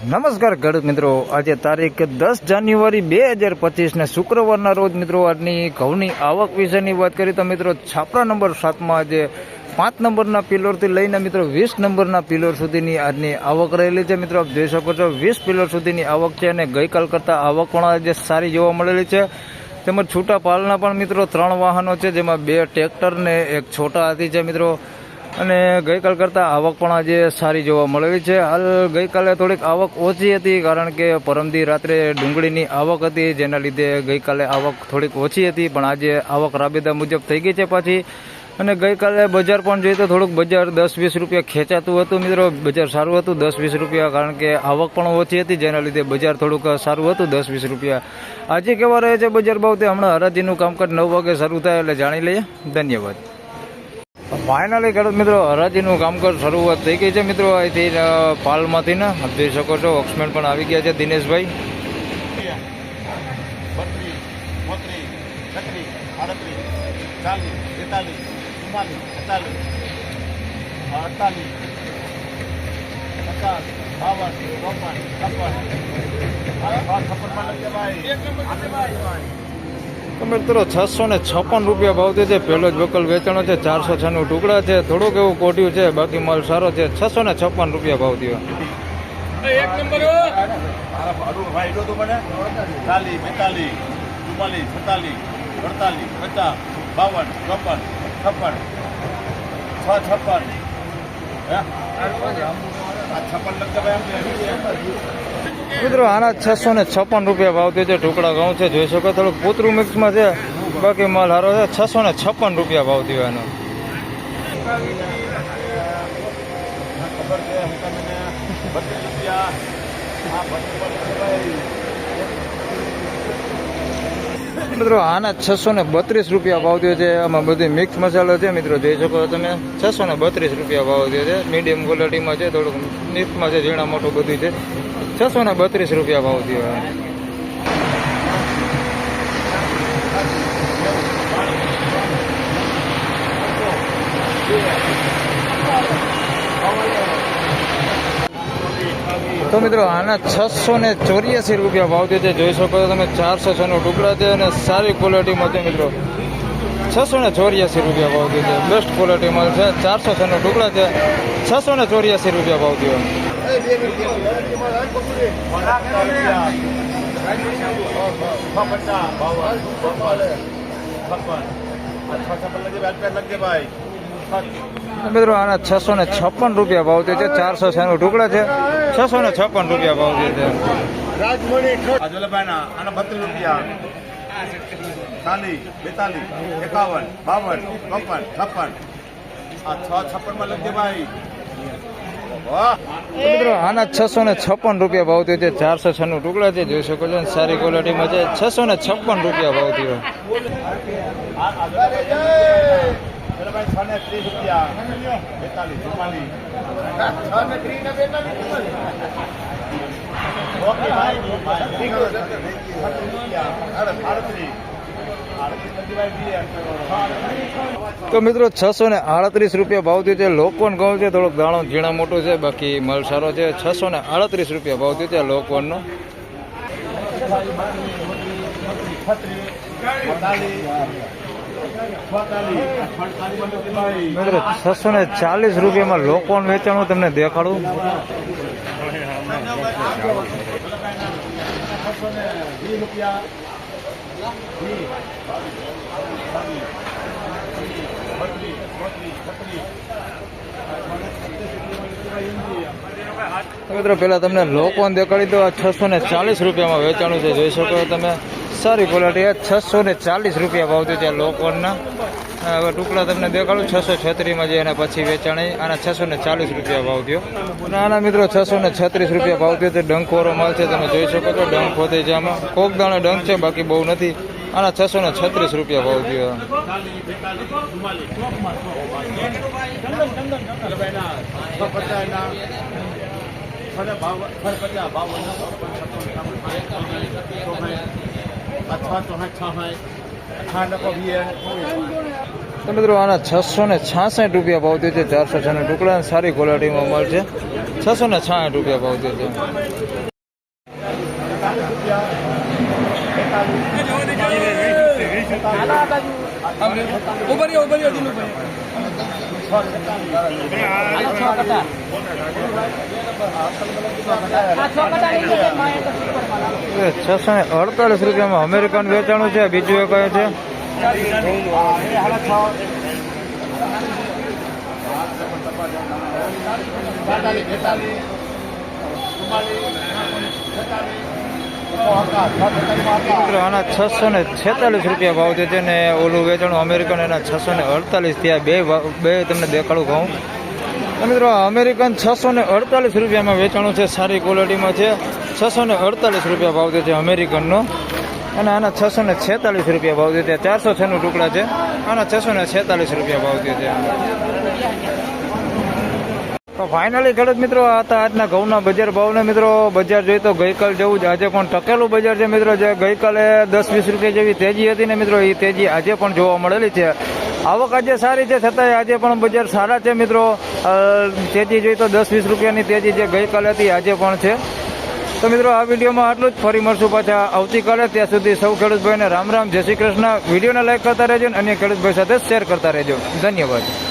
નમસ્કાર ખેડૂત મિત્રો. આજે તારીખ દસ જાન્યુઆરી બે હજાર પચીસને શુક્રવારના રોજ મિત્રો આજની ઘઉંની આવક વિશેની વાત કરીએ તો મિત્રો છાપરા નંબર સાતમાં આજે પાંચ નંબરના પિલરથી લઈને મિત્રો વીસ નંબરના પિલોર સુધીની આજની આવક રહેલી છે. મિત્રો આપ જોઈ શકો છો, વીસ પિલોર સુધીની આવક છે અને ગઈકાલ કરતાં આવક પણ આજે સારી જોવા મળેલી છે. તેમજ છૂટા પાલના પણ મિત્રો ત્રણ વાહનો છે, જેમાં બે ટ્રેક્ટર ને એક છોટા હાથી છે મિત્રો. અને ગઈકાલ કરતાં આવક પણ આજે સારી જોવા મળેલી છે. હાલ ગઈકાલે થોડીક આવક ઓછી હતી, કારણ કે પરમદી રાત્રે ડુંગળીની આવક હતી, જેના લીધે ગઈકાલે આવક થોડીક ઓછી હતી, પણ આજે આવક રાબેતા મુજબ થઈ ગઈ છે પાછી. અને ગઈકાલે બજાર પણ જોઈએ તો થોડુંક બજાર દસ વીસ રૂપિયા ખેંચાતું હતું મિત્રો. બજાર સારું હતું દસ વીસ રૂપિયા, કારણ કે આવક પણ ઓછી હતી, જેના લીધે બજાર થોડુંક સારું હતું દસ વીસ રૂપિયા. આજે કેવા રહે છે બજાર ભાવ તે? હમણાં હરાજીનું કામકાજ નવ વાગે શરૂ થાય એટલે જાણી લઈએ. ધન્યવાદ. ફાઇનલી ખેડૂત મિત્રો હરાજીનું કામકાજ શરૂઆત થઈ ગઈ છે. મિત્રો અહીંથી પાલમાંથી ને જોઈ શકો છો. ઓક્સમેન પણ આવી ગયા છે દિનેશભાઈ. છપ્પન. છપ્પન છપ્પન છપ્પનમાં લખજે ભાઈ તો મિત્રો છસો ને છપ્પન રૂપિયા ભાવ છે. પહેલો જ વકલ વેચાણો છે ચારસો છનું ટુકડા છે. થોડુંક એવું કોટ્યું છે બાકી માલ સારો છે. છસો ને છપ્પન રૂપિયા ભાવ થયો. એક નંબર ભાઈ એટલું તો મને? ચાલીસ બેતાલીસ ચુમ્માલીસ છેતાલીસ અડતાલીસ પચાસ બાવન ચોપન છપ્પન. છ છપ્પન. હે? આ છપ્પન એમ મિત્રો, આના છસો ને છપ્પન રૂપિયા ભાવ થયો છે ટુકડા ઘઉં છે, જોઈ શકો થોડુંક પૂતરું મિક્સમાં છે, બાકી માલ હારો છે, છસો ને છપ્પન રૂપિયા ભાવ થયો મિત્રો, આના છસો ને બત્રીસ રૂપિયા ભાવ થયો છે, આમાં બધી મિક્સ મસાલો છે, મિત્રો, જોઈ શકો તમે, છસો ને બત્રીસ રૂપિયા ભાવ થયો છે મીડિયમ ક્વોલિટીમાં છે, થોડુંક મિક્સમાં છે, ઝીણા મોટું બધું છે. છસો ને બત્રીસ રૂપિયા ભાવ થયો તો મિત્રો, આના છસો ને ચોર્યાસી રૂપિયા ભાવ થયો છે. જોઈ શકો તમે, ચારસો છ નો ટુકડા છે અને સારી ક્વોલિટીમાં છે મિત્રો. છસો ને ચોર્યાસી રૂપિયા ભાવ થયો છે. બેસ્ટ ક્વોલિટીમાં છે. ચારસો છ નો ટુકડા છે. છસો ને ચોર્યાસી રૂપિયા ભાવ થયો મિત્રો આના છસો ને છપ્પન રૂપિયા ભાવ છે ચારસો છ નો ટુકડા છે. છસો ને છપ્પન રૂપિયા ભાવ છે. આજુલાભાઈના આના બત્રીસ રૂપિયા. ચાલીસ બેતાલીસ એકાવન બાવન ચોપન છપ્પન. આ છ છપ્પનમાં લખજે ભાઈ. મિત્રો, આના છસો ને છપ્પન રૂપિયા ભાવ થયો છે. ચારસો છ નું ટુકડા છે. જોઈ શકો છો સારી ક્વોલિટીમાં છે. છસો ને છપ્પન રૂપિયા ભાવ થયો. ઓકે, ભાઈ. તો મિત્રો છસો ને આડત્રીસ રૂપિયા ભાવ થયો છે. લોકવન ઘઉં છે, થોડોક દાણો ઝીણા મોટો છે, બાકી મલસારો છે છસો ને આડત્રીસ રૂપિયા ભાવ થયો છે લોકવનનો. મિત્રો છસો ને ચાલીસ રૂપિયામાં લોકવન વેચાણું તમને દેખાડું. તો મિત્રો, પહેલાં તમને લોકવન દેખાડી દો. આ છસો ને ચાલીસ રૂપિયામાં વેચાણું છે. જોઈ શકો તમે. સારી ક્વોલિટી છસો ને ચાલીસ રૂપિયા ભાવ છે લોકવનના હવે ટુકડા તમને દેખાડું. છસો છત્રીસમાં જે એના પછી વેચાણી આના છસો ને ચાલીસ રૂપિયા ભાવ થયો. આના મિત્રો છસો ને છત્રીસ રૂપિયા ભાવ થયો. છે ડંખવાળો માલ છે, તમે જોઈ શકો છો. ડંખ હોતે છે આમાં. કોક દાણો ડંખ છે, બાકી બહુ નથી. આના છસો ને છત્રીસ રૂપિયા ભાવ થયો. તો મિત્રો આના છસો ને છાસઠ રૂપિયા ભાવ થયો છે ચારસો છ ટુકડા સારી ક્વોલિટીમાં મળશે. છસો ને છાસઠ રૂપિયા ભાવ થયો છે. છસો ને અડતાલીસ રૂપિયામાં અમેરિકન વેચાણું છે બીજું એ કયું છે? મિત્રો, આના છસો ને છેતાલીસ રૂપિયા ભાવ છે ને ઓલું વેચાણું અમેરિકન એના છસો ને અડતાલીસ થયા. બે બે તમને દેખાડું તો મિત્રો, અમેરિકન છસો ને અડતાલીસ રૂપિયામાં વેચાણું છે, સારી ક્વોલિટીમાં છે. છસો ને અડતાલીસ રૂપિયા ભાવ છે અમેરિકનનો. અને આના છસો ને છેતાલીસ રૂપિયા ભાવ છે ચારસો છનું ટુકડા છે. આના છસો ને છેતાલીસ રૂપિયા ભાવ છે તો ફાઇનલી ખેડૂત મિત્રો હતા આજના ઘઉંના બજાર ભાવને મિત્રો, બજાર જોઈએ તો ગઈકાલ જેવું જ આજે પણ ટકેલું બજાર છે મિત્રો, જે ગઈકાલે દસ વીસ રૂપિયા જેવી તેજી હતી ને મિત્રો, એ તેજી આજે પણ જોવા મળેલી છે. આવક આજે સારી છે, છતાંય આજે પણ બજાર સારા છે મિત્રો. તેજી જોઈએ તો દસ વીસ રૂપિયાની તેજી જે ગઈકાલે હતી, આજે પણ છે. તો મિત્રો, આ વિડીયોમાં આટલું જ. ફરી મળશું પાછા આવતીકાલે. ત્યાં સુધી સૌ ખેડૂતભાઈને રામ રામ જય શ્રી કૃષ્ણ. વિડીયોને લાઈક કરતા રહેજો અને અન્ય ખેડૂતભાઈ સાથે શેર કરતા રહેજો. ધન્યવાદ.